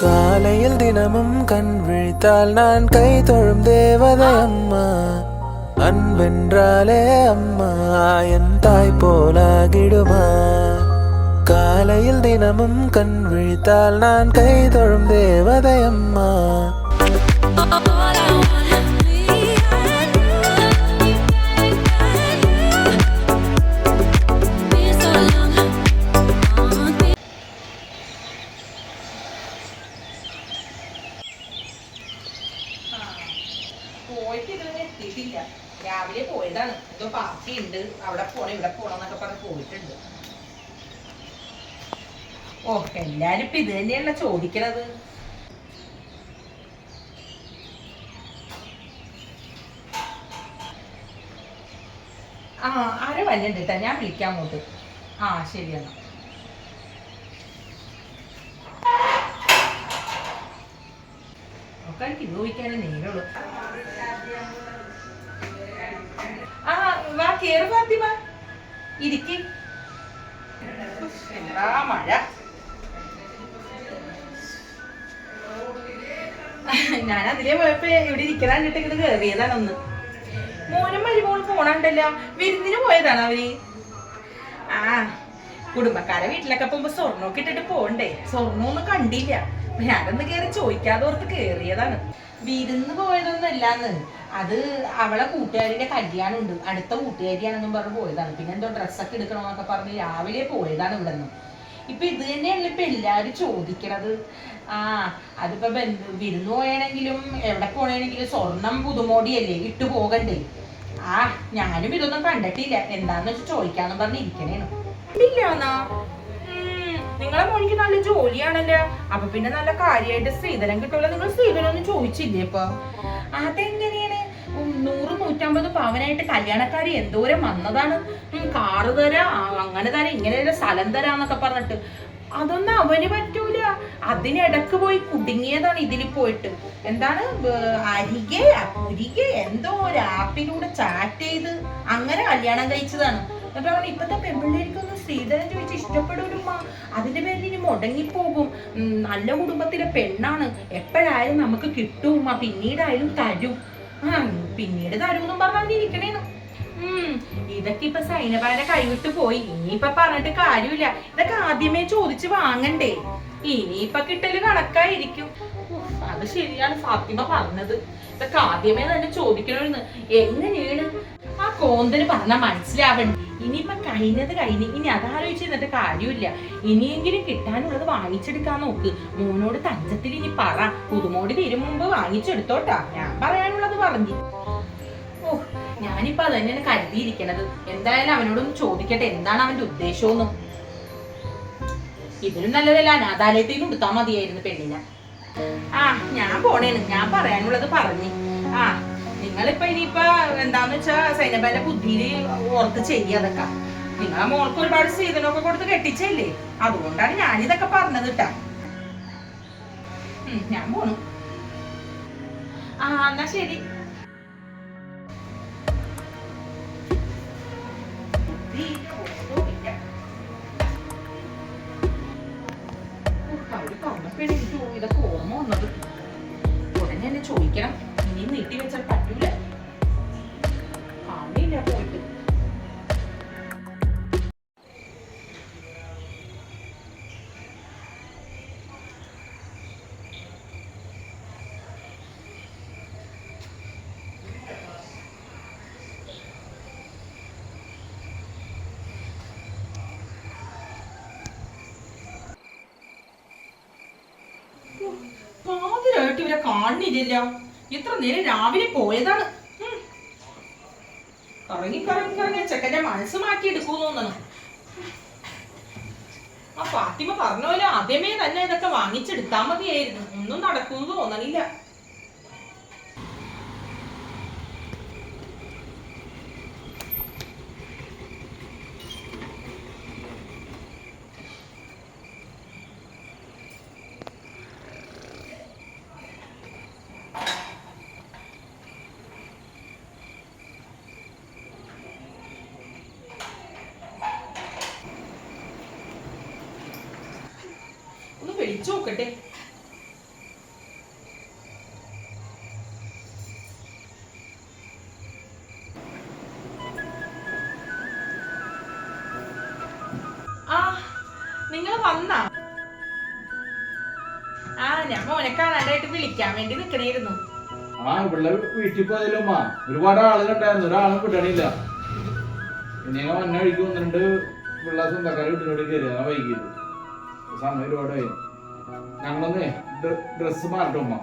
காலையில் தினமும் கண் விழித்தால் நான் கை தொழும் தேவதை அம்மா அன்பென்றாலே அம்மா என் தாய் போலாகிடுமா. காலையில் தினமும் கண் விழித்தால் நான் கை தொழும் தேவதை அம்மா എത്തിയിട്ടില്ല. രാവിലെ പോയതാണ്. എന്തോ പാർട്ടി ഉണ്ട് അവിടെ പോണം ഇവിടെ പോണം എന്നൊക്കെ പറഞ്ഞ് പോയിട്ടുണ്ട്. ഓ എല്ലാരും ഇപ്പൊ ഇത് തന്നെയല്ല ചോദിക്കണത്. ആ ആരെ ട്ടാ. ഞാൻ വിളിക്കാം അങ്ങോട്ട്. ആ ശരി എന്നാ. ഒക്കെ എനിക്ക് ഉപയോഗിക്കാനേ ചോദിക്കാനേ വാ കേറ് ഫാത്തിമ. ഇരിക്ക്. എന്താ മഴ? ഞാൻ അതിലേ പോയപ്പോ ഇവിടെ ഇരിക്കാൻ കണ്ടിട്ട് ഇങ്ങനെ കേറിയതാണൊന്ന് മോനും മരുമോളും പോണണ്ടല്ല. വിരുന്നിന് പോയതാണ് അവർ? ആ കുടുംബക്കാരെ വീട്ടിലൊക്കെ പോകുമ്പോ സ്വർണമൊക്കെ ഇട്ടിട്ട് പോണ്ടേ സ്വർണമൊന്നും കണ്ടില്ല. ഞാനൊന്ന് കേറി ചോദിക്കാതെ ഓർത്ത് കേറിയതാണ്. വിരുന്ന് പോയതൊന്നും അല്ലാന്ന് അത് അവളെ കൂട്ടുകാരിന്റെ കല്യാണം ഉണ്ട് അടുത്ത കൂട്ടുകാരിയാണെന്നും പറഞ്ഞ് പോയതാണ്. പിന്നെ എന്തോ ഡ്രസ്സൊക്കെ എടുക്കണമെന്നൊക്കെ പറഞ്ഞ് രാവിലെ പോയതാണ് ഇവിടെ നിന്ന് ഇപ്പൊ ഇത് തന്നെയല്ല ഇപ്പൊ എല്ലാരും ചോദിക്കണത്. ആ അതിപ്പോ ബന്ധു വിരുന്ന് പോയാണെങ്കിലും എവിടെ പോയാണെങ്കിലും സ്വർണം പുതുമോടിയല്ലേ ഇട്ടു പോകണ്ടേ? ആ ഞാനും ഇതൊന്നും കണ്ടിട്ടില്ല. എന്താന്ന് വെച്ച് ചോദിക്കാന്ന് പറഞ്ഞ് ഇരിക്കണേണ്. ഇല്ലാന്നാ നിങ്ങളെ മോനിക്ക് നല്ല ജോലിയാണല്ലേ? അപ്പൊ പിന്നെ നല്ല കാര്യമായിട്ട് സ്ത്രീധനം കിട്ടുമല്ലോ നിങ്ങൾ സ്ത്രീധനം ചോദിച്ചില്ലേ ഇപ്പൊ? അതെങ്ങനെയാണ്? നൂറ് നൂറ്റമ്പത് പവനായിട്ട് കല്യാണക്കാരി എന്തോരം വന്നതാണ്. കാറ് തരാ അങ്ങനെ തരാ ഇങ്ങനെ സ്ഥലം തരാന്നൊക്കെ പറഞ്ഞിട്ട്. അതൊന്നും അവന് പറ്റൂല. അതിനിടക്ക് പോയി കുടുങ്ങിയതാണ് ഇതിൽ പോയിട്ട്. എന്താണ്? അരികെ പുരികെ എന്തോ ഒരു ആപ്പിലൂടെ ചാറ്റ് ചെയ്ത് അങ്ങനെ കല്യാണം കഴിച്ചതാണ്. എന്നിട്ട് അവൻ ഇപ്പത്തെ പെൺപിള്ളേർക്കൊന്നും സ്ത്രീധനം ചോദിച്ച് ഇഷ്ടപ്പെടൂലുമ്മ അതിന്റെ പേരിൽ ഇനി മുടങ്ങിപ്പോകും. നല്ല കുടുംബത്തിലെ പെണ്ണാണ്. എപ്പോഴായാലും നമുക്ക് കിട്ടും ഉമ്മ. പിന്നീടായാലും തരും. ആ പിന്നീട് തരും എന്നും പറഞ്ഞിരിക്കണേന്ന് ഇരിക്കണേന്ന് ഇതൊക്കെ ഇപ്പൊ സൈനബാന്റെ കൈവിട്ട് പോയി. ഇനിയിപ്പൊ പറഞ്ഞിട്ട് കാര്യമില്ല. ഇതൊക്കെ ആദ്യമേ ചോദിച്ചു വാങ്ങണ്ടേ. ഇനിയിപ്പൊ കിട്ടൽ കണക്കായിരിക്കും. അത് ശരിയാണ് ഫാത്തിമ പറഞ്ഞത്. ഇതൊക്കെ ആദ്യമേ തന്നെ ചോദിക്കണമെന്ന് എങ്ങനെയാണ് ആ കോന്തന് പറഞ്ഞാൽ മനസ്സിലാവണ്ട. ഇനിയിപ്പൊ കഴിഞ്ഞത് കഴിഞ്ഞ് ഇനി അതാലോചിച്ച് എന്നിട്ട് കാര്യമില്ല. ഇനിയെങ്കിലും കിട്ടാനുള്ളത് വാങ്ങിച്ചെടുക്കാൻ നോക്ക്. മോനോട് തഞ്ചത്തിൽ ഇനി പറ. പുതുമോടി തീരും മുമ്പ് വാങ്ങിച്ചെടുത്തോട്ടാ. ഞാൻ പറയാനുള്ളത് പറഞ്ഞു. ഓ ഞാനിപ്പോ അത് തന്നെയാണ് കരുതിയിരിക്കണത്. എന്തായാലും അവനോടൊന്ന് ചോദിക്കട്ടെ. എന്താണ് അവന്റെ ഉദ്ദേശമെന്ന്. ഇതിലും നല്ലതല്ല. അനാഥാലയത്തിൽ നിന്ന് കൊടുത്താൽ മതിയായിരുന്നു പെണ്ണിനെ. ആ ഞാൻ പോണേണ് ഞാൻ പറയാനുള്ളത് പറഞ്ഞു. ആ നിങ്ങളിപ്പോ ഇനിയിപ്പോ എന്താന്ന് വെച്ചാ സൈനബന്റെ ബുദ്ധിയിൽ ഓർത്ത് ചെയ്യതൊക്കെ നിങ്ങളെ മോൾക്ക് ഒരുപാട് സ്ത്രീധനമൊക്കെ കൊടുത്ത് കെട്ടിച്ചല്ലേ? അതുകൊണ്ടാണ് ഞാനിതൊക്കെ പറഞ്ഞത് കേട്ടാ ഞാൻ പോണു. ആ എന്നാ ശരി. പാതിരായിട്ട് ഇവരെ കാണുന്നില്ലല്ലോ ഇത്ര നേരം രാവിലെ പോയതാണ്. കറങ്ങി കറങ്ങി കറങ്ങി ചെക്കന്റെ മനസ്സ് മാറ്റി എടുക്കൂന്ന് തോന്നണം ആ ഫാത്തിമ പറഞ്ഞ പോലെ ആദ്യമേ തന്നെ ഇതൊക്കെ വാങ്ങിച്ചെടുത്താ മതിയായിരുന്നു. ഒന്നും നടക്കൂന്ന് തോന്നണില്ല. ഒഴിച്ചു നോക്കട്ടെ. നിങ്ങൾ വന്നാ? ആ ഞാൻ മോനെ കാണാനായിട്ട് വിളിക്കാൻ വേണ്ടി നിക്കണായിരുന്നു. ആ ഇവിടെ വീട്ടിൽ പോയല്ലോ അമ്മ ഒരുപാട് ആളുകൾ ഉണ്ടായിരുന്നു ഒരാളും കിട്ടണില്ല പിന്നെ മഞ്ഞ വഴിക്ക് വന്നിട്ടുണ്ട് പിള്ളേർ സ്വന്തക്കാർ വീട്ടിലോട്ട് കയറി. ആ വൈകിയത്. സമയം ഒരുപാടായി. ഞങ്ങളൊന്ന് ഡ്രസ്സ് മാറട്ടെ ഉമ്മ.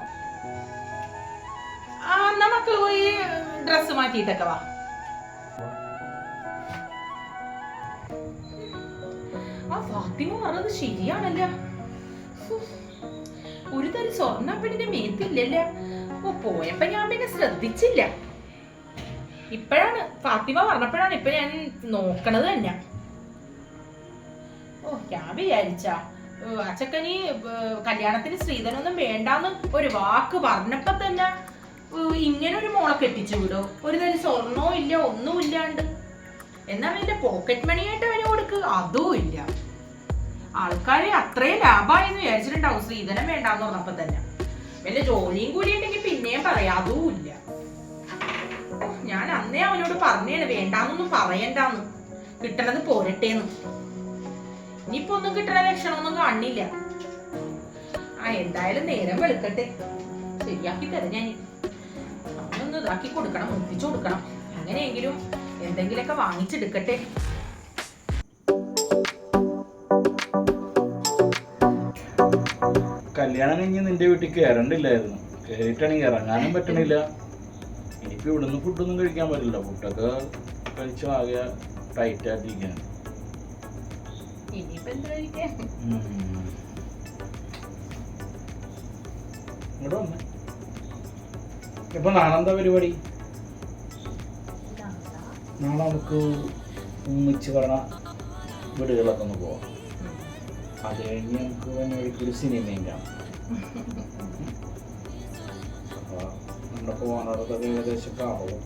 ഒരു തരം സ്വർണ പെണ്ണിന്റെ മേത്തില്ലല്ലേ? പോയപ്പോ ഞാൻ പിന്നെ ശ്രദ്ധിച്ചില്ല. ഇപ്പോഴാണ് ഫാത്തിമ പറഞ്ഞപ്പോഴാണ് ഇപ്പൊ ഞാൻ നോക്കണത് തന്നെ. ഓ ഞാൻ വിചാരിച്ച അച്ചക്കനി കല്യാണത്തിന് സ്ത്രീധനൊന്നും വേണ്ടാന്ന് ഒരു വാക്ക് പറഞ്ഞപ്പോ തന്നെ ഇങ്ങനെ ഒരു മോളെ കെട്ടിച്ചു വിടോ. ഒരു തരം സ്വർണവും ഇല്ല ഒന്നും ഇല്ലാണ്ട്. എന്നാ എന്റെ പോക്കറ്റ് മണിയായിട്ട് അവന് കൊടുക്ക്? അതും ഇല്ല. ആൾക്കാര് അത്രയും ലാഭമായെന്ന് വിചാരിച്ചിട്ടുണ്ടാവും. സ്ത്രീധനം വേണ്ടാന്ന് പറഞ്ഞപ്പോ തന്നെ. വല്ല ജോലിയും കൂടി ഉണ്ടെങ്കിൽ പിന്നെയും പറയാം. അതും ഇല്ല. ഞാൻ അന്നേ അവനോട് പറഞ്ഞേണ്. വേണ്ടാന്നൊന്നും പറയണ്ടാന്ന്. കിട്ടണത് പോരട്ടേന്ന്. ഇനിയിപ്പോ ഒന്നും കിട്ടണ ലക്ഷണമൊന്നും കാണില്ല. ആ എന്തായാലും നേരം വെളുക്കട്ടെ. ശരിയാക്കി തരാം ഞാൻ ഒന്ന് ഇതാക്കി കൊടുക്കണം ഒപ്പിച്ചു കൊടുക്കണം. അങ്ങനെയെങ്കിലും എന്തെങ്കിലുമൊക്കെ വാങ്ങിച്ചെടുക്കട്ടെ. കല്യാണം കഴിഞ്ഞ് നിന്റെ വീട്ടിൽ കയറണ്ടില്ലായിരുന്നു കയറിയിട്ടാണെങ്കിൽ ഇറങ്ങാനും പറ്റണില്ല. ഇനിയിപ്പോ ഇവിടുന്ന് ഫുഡൊന്നും കഴിക്കാൻ പറ്റില്ല. ഫുഡൊക്കെ കഴിച്ചു ആകെ ടൈറ്റ് ഇങ്ങോട്ട് വന്നേ. ഇപ്പൊ നാളെന്താ പരിപാടി? നാളെ നമുക്ക് ഒന്നിച്ച് പറഞ്ഞ വീടുകളൊക്കെ ഒന്ന് പോവാം. അത് കഴിഞ്ഞ് നമുക്ക് വന്നവഴിക്കൊരു സിനിമയും കാണാം. അപ്പൊ നമ്മുടെ പോകാനുള്ളതൊക്കെ ഏകദേശം ഒക്കെ ആവും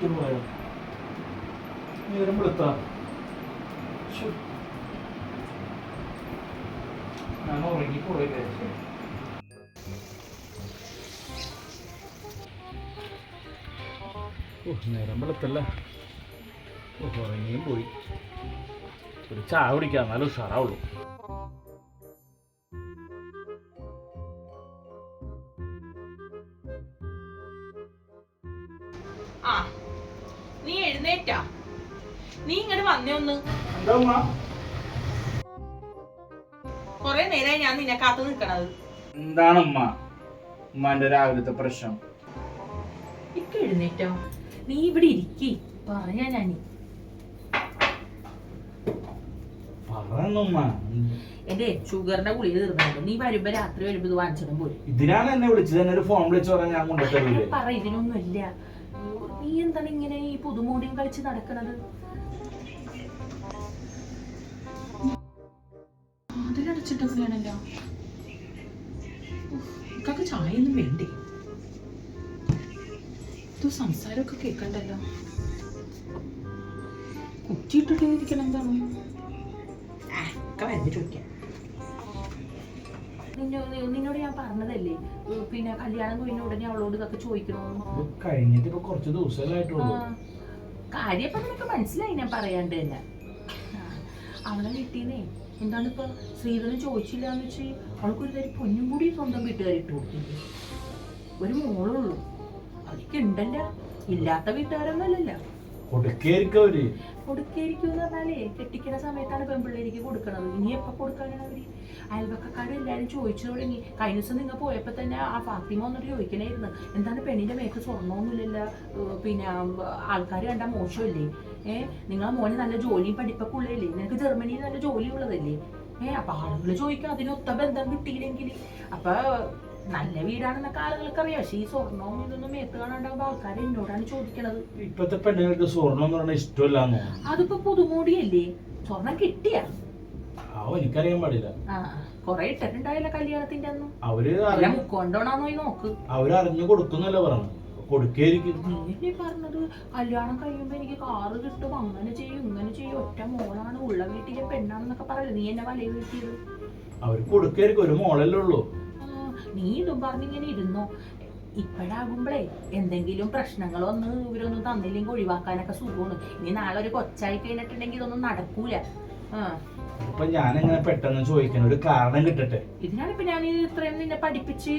പോയോ നീ വരുമ്പോഴെത്താ ഞാൻ ഉറങ്ങിപ്പോയില്ലേ ഓ നേരം വെളുത്തല്ല. ഓ ഉറങ്ങിയും പോയി. ഒരു ചായ കുടിക്കാം എന്നാലും ഉഷാറാവുള്ളൂ. ആ നീ എഴുന്നേറ്റാ. നീ ഇങ്ങോട്ട് വന്നേ ഒന്ന്. കൊറേ നേരായി ഞാൻ നിന്നെ കാത്തു നിക്കണത്. എന്താണ് ഉമ്മ? ഉമ്മാന്റെ രാവിലത്തെ പ്രശ്നം. ഇപ്പൊ എഴുന്നേറ്റോ. നീ ഇവിടെ ഇരിക്കി. പറയാ ഞാനി. എന്റെ ഷുഗറിന്റെ ഗുളിക തീർന്നു നീ വരുമ്പോ രാത്രി വരുമ്പോ ഇത് വാങ്ങിച്ചിടും പോയി ഇതിനാണ് എന്നെ വിളിച്ചത്. എന്നെ ഒരു ഫോൺ വിളിച്ചു പറഞ്ഞാൽ ഞാൻ കൊണ്ടുപോയി പറ ഇതിനൊന്നുമില്ല. നീ എന്താണ് ഇങ്ങനെ ഈ പുതുമോടിയും കളിച്ച് നടക്കുന്നത് അതിലടച്ചിട്ടൊക്കെയാണല്ലോ ഇക്കൊക്കെ ചായ ഒന്നും വേണ്ടേ? ഇത് സംസാരമൊക്കെ കേക്കണ്ടല്ലോ കുറ്റിയിട്ടിട്ടിരിക്കണം എന്താണ്? ആ, ഒക്കെ വരുന്ന ചോദിക്കാം നിന്നോട് ഞാൻ പറഞ്ഞതല്ലേ? പിന്നെ കല്യാണം കഴിഞ്ഞ ഉടനെ അവളോട് ഇതൊക്കെ ചോദിക്കണമെന്ന് ഇത് കഴിഞ്ഞിട്ട് ഇപ്പൊ കുറച്ച് ദിവസമല്ലേ ആയിട്ടുള്ളൂ കാര്യം നിനക്ക് മനസ്സിലായി ഞാൻ പറയാണ്ട് തന്നെ. അവളെ വീട്ടീന്നേ എന്താണ് ഇപ്പൊ ശ്രീധരൻ ചോദിച്ചില്ല എന്ന് വെച്ച് അവൾക്ക് ഒരു തരി പൊന്നും കൂടി സ്വന്തം വീട്ടുകാർ ഇട്ട് കൊടുത്തില്ലേ? ഒരു മോളുള്ളൂ. അവർക്ക് ഉണ്ടല്ല. ഇല്ലാത്ത വീട്ടുകാരൊന്നുമല്ലല്ലോ കൊടുക്കേരിക്കും അവർ കൊടുക്കായിരിക്കും എന്ന് പറഞ്ഞാലേ കെട്ടിക്കുന്ന സമയത്താണ് പെൺപിള്ളേർക്ക് കൊടുക്കണത്. ഇനി എപ്പോ കൊടുക്കാനാണ് അവർ? അയൽവക്കക്കാരും എല്ലാരും ചോദിച്ചു തുടങ്ങി. കഴിഞ്ഞ ദിവസം നിങ്ങൾ പോയപ്പോ തന്നെ ആ ഫാത്തിമ ഒന്നിട്ട് ചോദിക്കണായിരുന്നു. എന്താണ് പെണ്ണിന്റെ മേക്ക് സ്വർണമൊന്നുമില്ലല്ലോ? പിന്നെ ആൾക്കാർ കണ്ട മോശമല്ലേ? ഏഹ് നിങ്ങളെ മോന് നല്ല ജോലിയും പഠിപ്പൊക്കെ ഉള്ളതല്ലേ? നിനക്ക് ജർമ്മനിയിൽ നല്ല ജോലി ഉള്ളതല്ലേ ഏഹ് അപ്പൊ ആളുകൾ ചോദിക്കാം അതിനൊത്ത ബന്ധം കിട്ടിയില്ലെങ്കിൽ അപ്പൊ നല്ല വീടാണെന്നൊക്കെ ആളുകൾക്ക് അറിയാം പക്ഷെ ഈ സ്വർണവും ഇതൊന്നും മേത്ത് കാണാണ്ടാവുമ്പോ ആൾക്കാർ എന്നോടാണ് ചോദിക്കണത്. ഇപ്പത്തെ പെണ്ണുങ്ങൾക്ക് സ്വർണം എന്ന് പറഞ്ഞാൽ ഇഷ്ടമല്ല അതിപ്പോ പുതുമൂടിയല്ലേ? സ്വർണം കിട്ടിയ? എനിക്കറിയാൻ പാടില്ല. കൊറേ ഇട്ടിട്ടുണ്ടായില്ല കല്യാണത്തിന്റെ അന്ന്. അവർ അറിഞ്ഞു നോക്ക്. അവർ അറിഞ്ഞു കൊടുക്കുന്നല്ല പറഞ്ഞു കൊടുക്കേരിക്കും. നീയല്ലേ പറഞ്ഞത് കല്യാണം കഴിയുമ്പോ എനിക്ക് കാറ് കിട്ടും അങ്ങനെ ചെയ്യും ഇങ്ങനെ ചെയ്യും. ഒറ്റ മോളാണ് ഉള്ള വീട്ടിലെ പെണ്ണാണെന്നൊക്കെ പറയല്ലേ? നീ എന്നെ വലയ വീട്ടിയത് അവർ കൊടുക്കേരിക്കും. ഒരു മോളല്ലേ ഉള്ളൂ. നീ ഇതും പറഞ്ഞിങ്ങനെ ഇരുന്നു? ഇപ്പോഴാകുമ്പോഴേ എന്തെങ്കിലും പ്രശ്നങ്ങളൊന്ന് ഇവരൊന്നും തന്നില്ലെങ്കിൽ ഒഴിവാക്കാനൊക്കെ സുഖമാണ്. ഇനി നാളെ ഒരു കൊച്ചായി കഴിഞ്ഞിട്ടുണ്ടെങ്കിൽ ഇതൊന്നും നടക്കൂല. ആ. അപ്പൊ ഞാൻ എങ്ങനെ പെട്ടെന്ന് ചോദിക്കണം? ഒരു കാരണം കിട്ടട്ടെ? ഇതിനാണ് ഇപ്പൊ ഞാൻ ഇത്രയും നിന്നെ പഠിപ്പിച്ച്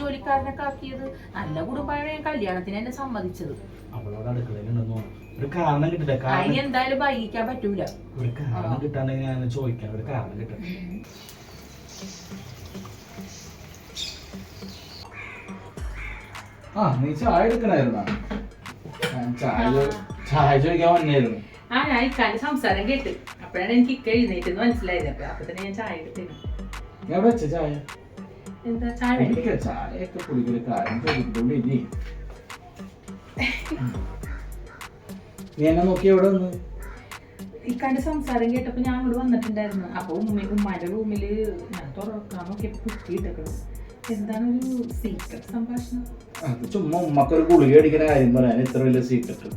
ജോലിക്കാരനൊക്കെ ആക്കിയത്. നല്ല കുടുംബമാണ് ഞാൻ കല്യാണത്തിന് എന്നെ സമ്മതിച്ചത്. അവളോട് അടുക്കളയിലുണ്ടെന്ന് ഒരു കാരണം കിട്ടട്ടെ? അതിന് കാരണം എന്തായാലും വൈകിക്കാൻ പറ്റൂല. ഒരു കാരണം കിട്ടാണ്ടെങ്കിൽ ഞാൻ ചോദിക്കാം ഒരു കാരണം കിട്ടട്ടെ? ആ നീ ചായ എടുക്കണായിരുന്നാ? ചായ ചായ ചോദിക്കാൻ വന്നായിരുന്നു ആ ഞാൻ ഇക്കാന്റെ സംസാരം കേട്ട്. അപ്പോഴാണ് എനിക്ക് ഇക്ക എഴുന്നേറ്റെന്ന് മനസ്സിലായത്. അപ്പൊ അപ്പൊ തന്നെ ഞാൻ ചായ എടുത്തിരുന്നു. ഞാൻ വെച്ച ചായ? എന്താ ചായ? എനിക്ക് ചായയൊക്കെ കുടിക്കൊരു കാര്യം ചോദിക്കുള്ളൂ ഇനി നീ എന്നെ നോക്കി എവിടെ വന്ന് ഇക്കാന്റെ സംസാരം കേട്ടപ്പോ ഞാൻ അങ്ങോട്ട് വന്നിട്ടുണ്ടായിരുന്നു. അപ്പൊ ഉമ്മ ഉമ്മാന്റെ റൂമിൽ ഞാൻ തുറക്കാൻ നോക്കിയപ്പോ കുത്തിയിട്ടേക്കണം അത് ചുമ്മാ ഉമ്മക്കൊരു ഗുളിക അടിക്കുന്ന കാര്യം പറയാൻ ഇത്ര വലിയ സീക്രട്ട്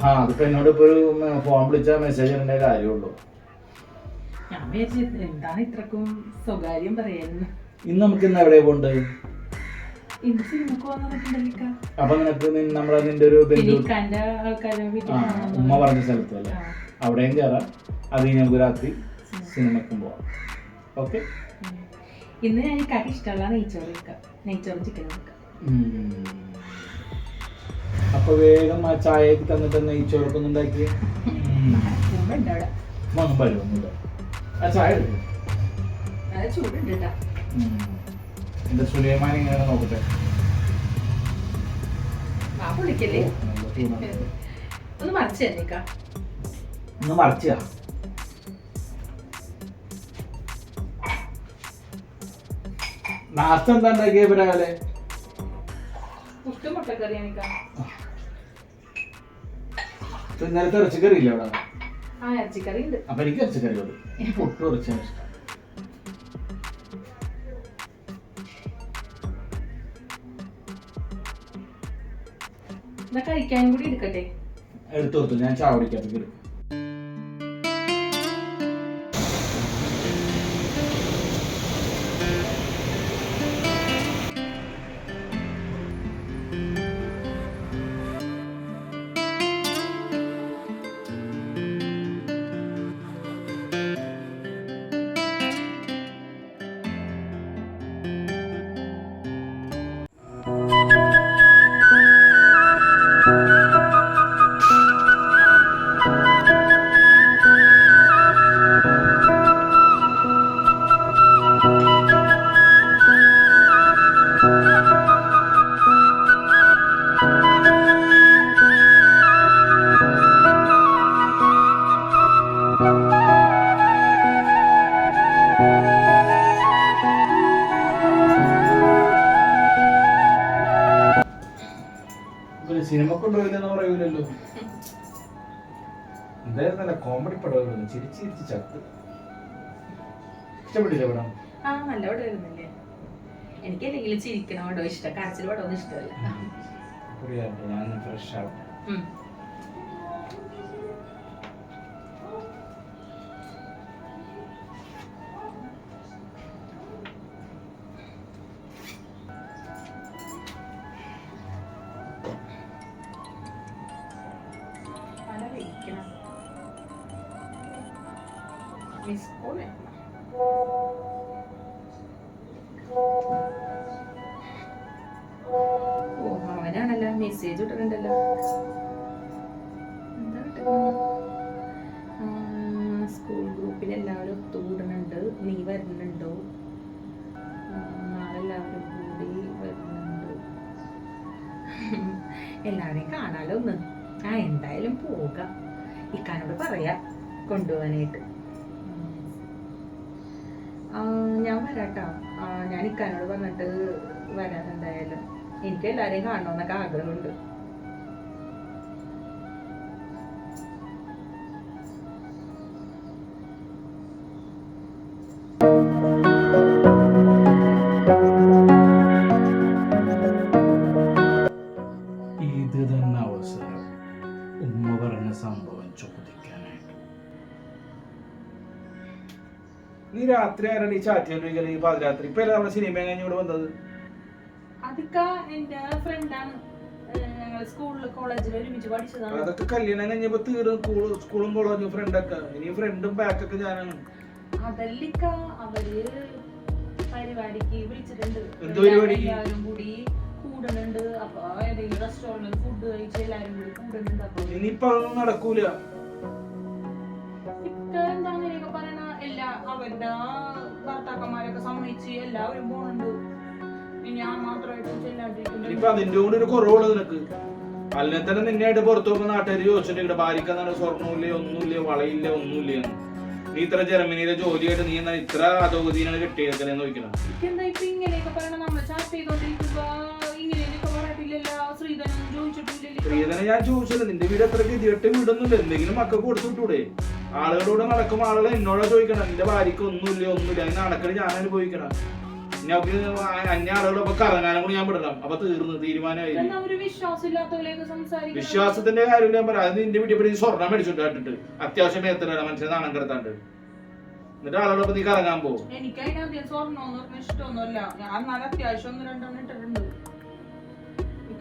ആ അതിപ്പോ എന്നോട് ഇപ്പൊ ഒരു ഫോൺ വിളിച്ചാൽ മെസ്സേജ് ഇടേണ്ട കാര്യമുള്ളൂ. ഞാൻ വിചാരിച്ചു എന്താണ് ഇത്രക്കും സ്വകാര്യം പറയുന്നത് ഇന്ന് നമുക്ക് ഇന്ന് എവിടെ അപ്പൊ നിനക്ക് നമ്മളെ നിന്റെ ഒരു ബന്ധു ഉമ്മ പറഞ്ഞ സ്ഥലത്ത് അല്ലേ. അവിടെയും കയറാം അത് കഴിഞ്ഞ് നമുക്ക് രാത്രി സിനിമക്കും പോവാം. ഓക്കെ. ഇന്ന് ഞാൻ ഇക്കാക്ക് ഇഷ്ടമുള്ള നെയ്ച്ചോറ് വെക്കാം. നെയ്ച്ചോറും ചിക്കൻ വെക്കാം. അപ്പൊ വേഗം ആ ചായ തന്നിട്ട് നെയ്ച്ചോറൊക്കെ ഒന്ന് ഉണ്ടാക്കി ഒന്നും പരുവൊന്നുമില്ല ആ ചായ എന്റെ സുലൈമാൻ നോക്കട്ടെ. ഒന്ന് മറിച്ച് തന്നേക്കാ. ഒന്ന് മറിച്ചാ നാസ്ത എന്താ ഉണ്ടാക്കിയ രാവിലെ ഇന്നലത്തെ ഇറച്ചിക്കറി ഇല്ല അവിടെ അപ്പൊ എനിക്ക് ഇറച്ചിക്കറി മതി എനിക്ക് പൊട്ടും ഇറച്ചിയാണ് ഇഷ്ടം. കഴിക്കാനും കൂടി എടുക്കട്ടെ. എടുത്തു കൊടുത്തു. ഞാൻ കുടിക്കാൻ എടുക്കും എന്തായിരുന്നല്ല കോമഡി പടമായിരുന്നു ചിരിച്ച് ചിരിച്ച് ചത്ത്. ഇഷ്ടപ്പെട്ടില്ല പടം? ആ നല്ല പടമായിരുന്നില്ലേ എനിക്ക് അല്ലെങ്കിൽ ചിരിക്കണ പടം ഇഷ്ടം കരച്ചിൽ പടം ഒന്നും ഇഷ്ടമല്ല ഞാൻ ഫ്രഷ് ആവട്ടെ. teaspoon eh. ഓ അവനാണല്ലോ മെസ്സേജ് എന്താ സ്കൂൾ ഗ്രൂപ്പിൽ എല്ലാവരും ഒത്തുകൂടുന്നുണ്ട്. നീ വരുന്നുണ്ടോ? നാളെ എല്ലാവരും കൂടി വരുന്നുണ്ട്. എല്ലാവരെയും കാണാലോ ഒന്ന്. ആ എന്തായാലും പോകാം. ഇക്കാനോട് പറയാം കൊണ്ടുപോകാനായിട്ട്. ഞാൻ വരാട്ടോ. ഞാൻ ഇക്കാനോട് പറഞ്ഞിട്ട് വരാം എന്തായാലും. എനിക്ക് എല്ലാവരെയും കാണണമെന്നൊക്കെ ആഗ്രഹമുണ്ട്. നീ രാത്രി ആരാണ് ഈ ചാറ്റ് ചെയ്തോണ്ടിരിക്കൽ ഈ പാതിരാത്രി. ഇപ്പൊ അല്ലേ നമ്മുടെ സിനിമ കഴിഞ്ഞ ഇവിടെ വന്നത്? അതിക്ക എന്റെ ഫ്രണ്ടാണ് അതൊക്കെ കല്യാണം കഴിഞ്ഞപ്പോ തീർന്നു സ്കൂളും കോളേജും ഫ്രണ്ടൊക്കെ ഇനി ഫ്രണ്ടും ബാക്കൊക്കെ ഞാനാണ്. അതല്ലിക്ക അവർ പരിപാടിക്ക് വിളിച്ചിട്ടുണ്ട്? എല്ലാവരും കൂടി കൂടുന്നുണ്ട് അപ്പൊ ഏതെങ്കിലും റെസ്റ്റോറന്റിൽ ഫുഡ് കഴിച്ച് എല്ലാരും കൂടി കൂടുന്നുണ്ട് അപ്പൊ ഇനിയിപ്പൊ അതൊന്നും നടക്കൂല. ഇക്ക എന്താ അങ്ങനെയൊക്കെ പറയണ എല്ലാ അവരുടെ ഭർത്താക്കന്മാരൊക്കെ സമ്മതിച്ച് എല്ലാവരും പോണുണ്ട്. ഇനി ഞാൻ മാത്രമായിട്ട് ചെല്ലാണ്ടിരിക്കുന്നുണ്ട് ഇനിയിപ്പൊ അതിന്റെ കൂടെ ഒരു നിനക്ക്. അല്ലെങ്കിൽ തന്നെ നിന്നെയായിട്ട് പുറത്തു പോകുന്ന നാട്ടുകാർ ചോദിച്ചിട്ടുണ്ട് ഭാര്യക്കെന്നാണ് സ്വർണമില്ല ഒന്നുമില്ല വളയില്ല ഒന്നുമില്ല? എന്ന്. നീ ഇത്ര ജർമ്മനിയിലെ ജോലിയായിട്ട് നീ എന്നാ ഇത്ര അധോഗതിയാണ് കെട്ടിയേക്കണെന്ന് ചോദിക്കണം. ഇങ്ങനെയൊക്കെ പറയണ? നമ്മൾ ചർച്ച ചെയ്തോണ്ടിരിക്കുമ്പോ സ്ത്രീധനം ഞാൻ ചോദിച്ചത് നിന്റെ വീട് എത്ര ഗതികെട്ട് വീടൊന്നുമില്ല. എന്തെങ്കിലും മക്കൾക്ക് കൊടുത്തു വിട്ടൂടെ? ആളുകളോട് നടക്കുമ്പോൾ ആളുകൾ എന്നോടാ ചോദിക്കണം നിന്റെ ഭാര്യക്ക് ഒന്നുമില്ല ഒന്നുമില്ല. അതിന് നടക്കണ ഞാൻ അനുഭവിക്കണം ഇനി അവർക്ക് അന്യ ആളുകളൊക്കെ കറങ്ങാനും കൂടി ഞാൻ വിടണം അപ്പൊ തീർന്നു തീരുമാനമായി. വിശ്വാസത്തിന്റെ കാര്യം ഞാൻ പറയാം. അത് നിന്റെ വീട്ടിൽ പോയി സ്വർണം മേടിച്ചിട്ട് കണ്ടിട്ട് അത്യാവശ്യം എത്രയാണ് മനുഷ്യനെ നാണം കിടത്താണ്ട്. എന്നിട്ട് ആളുകളൊപ്പം നീ കറങ്ങാൻ പോകും എനിക്ക് അതിനകത്ത് സ്വർണം പറഞ്ഞ ഇഷ്ടമൊന്നുമല്ല. ഞാൻ നല്ല അത്യാവശ്യം ഒന്ന് രണ്ടെണ്ണം ഇട്ടിട്ടുണ്ട്.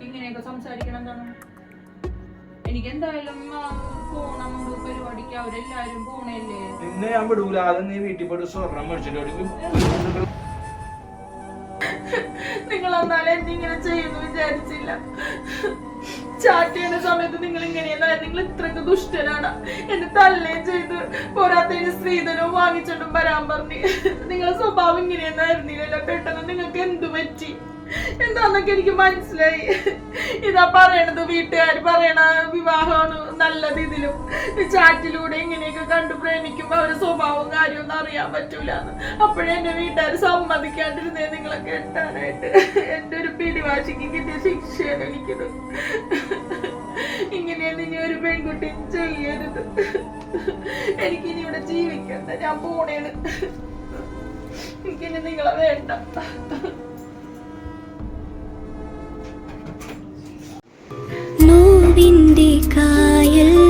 ഇങ്ങനെയൊക്കെ സംസാരിക്കണം എന്താണ്? എനിക്ക് എന്തായാലും പോണം പരിപാടിക്ക്. അവരെല്ലാരും പോണല്ലേ? നിന്നെ ഞാൻ വിടൂല. ആദ്യം നീ വീട്ടിൽ പോയിട്ട് സ്വർണം മേടിച്ചിട്ട് നിങ്ങൾ എന്നാലും എന്നെ ഇങ്ങനെ ചെയ്യുന്നു വിചാരിച്ചില്ല. ചാറ്റ് ചെയ്യുന്ന സമയത്ത് നിങ്ങൾ ഇങ്ങനെയെന്നാ നിങ്ങൾ ഇത്രക്ക് ദുഷ്ടനാണ് എന്നെ തല്ലുകയും ചെയ്ത് പോരാത്തതിന് സ്ത്രീധനവും വാങ്ങിച്ചോണ്ടും വരാൻ പറഞ്ഞു. നിങ്ങളെ സ്വഭാവം ഇങ്ങനെയെന്നായിരുന്നില്ലല്ലോ പെട്ടെന്ന് നിങ്ങൾക്ക് എന്തു പറ്റി? എന്താന്നൊക്കെ എനിക്ക് മനസ്സിലായി. ഇതാ പറയണത് വീട്ടുകാർ പറയണ വിവാഹമാണ് നല്ലത് ഇതിലും. ചാറ്റിലൂടെ ഇങ്ങനെയൊക്കെ കണ്ടു പ്രേമിക്കുമ്പോ അവരുടെ സ്വഭാവവും കാര്യമൊന്നും അറിയാൻ പറ്റൂല അപ്പോഴേ എന്റെ വീട്ടുകാർ സമ്മതിക്കാണ്ടിരുന്നേ നിങ്ങളെ കെട്ടാനായിട്ട് എന്റെ ഒരു പിടിവാശിക്ക് കിട്ടിയ ശിക്ഷയാണ് എനിക്കിത്. ഇങ്ങനെയൊന്നും ഇനി ഒരു പെൺകുട്ടി ചെയ്യരുത്. എനിക്കിനി ഇവിടെ ജീവിക്കണ്ട. ഞാൻ പോണേണ്. എനിക്കിനി നിങ്ങളെ വേണ്ട. നോവിന്റെ കായൽ